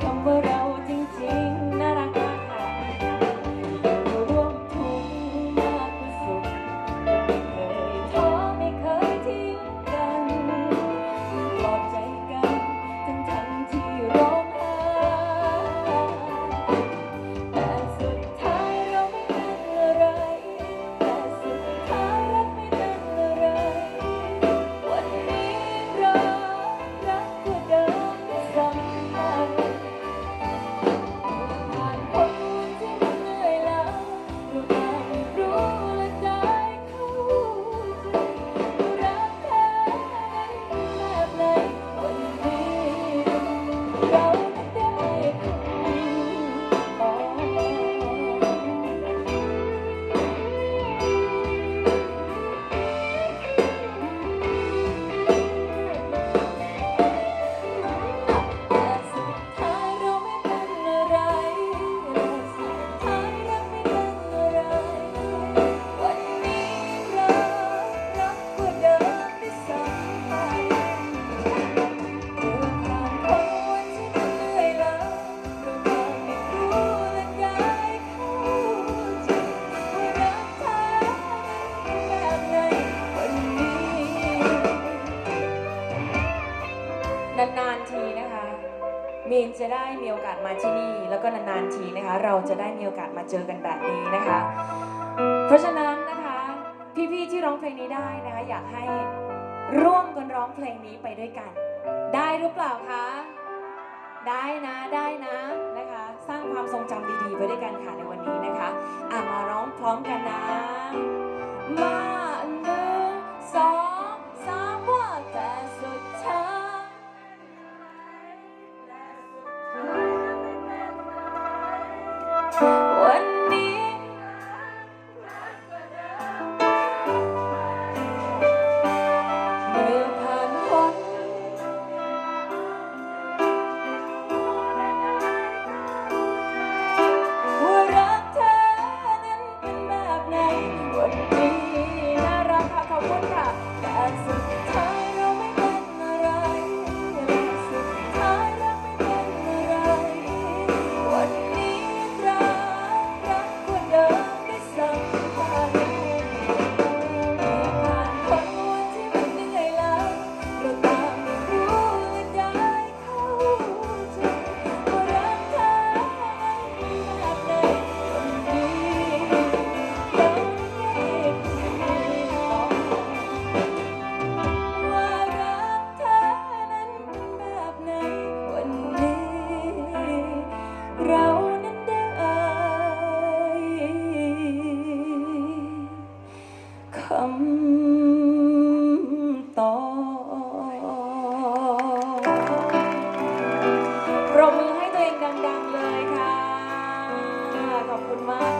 แจะได้มีโอกาสมาที่นี่ แล้วก็นานๆทีนะคะ เราจะได้มีโอกาสมาเจอกันแบบนี้นะคะ เพราะฉะนั้นนะคะพี่ๆที่ร้องเพลงนี้ได้นะคะ อยากให้ร่วมกันร้องเพลงนี้ไปด้วยกัน ได้หรือเปล่าคะได้นะได้นะนะคะ สร้างความทรงจำดีๆไปด้วยกันค่ะในวันนี้นะคะอะมาร้องพร้อมกันนะมา ます。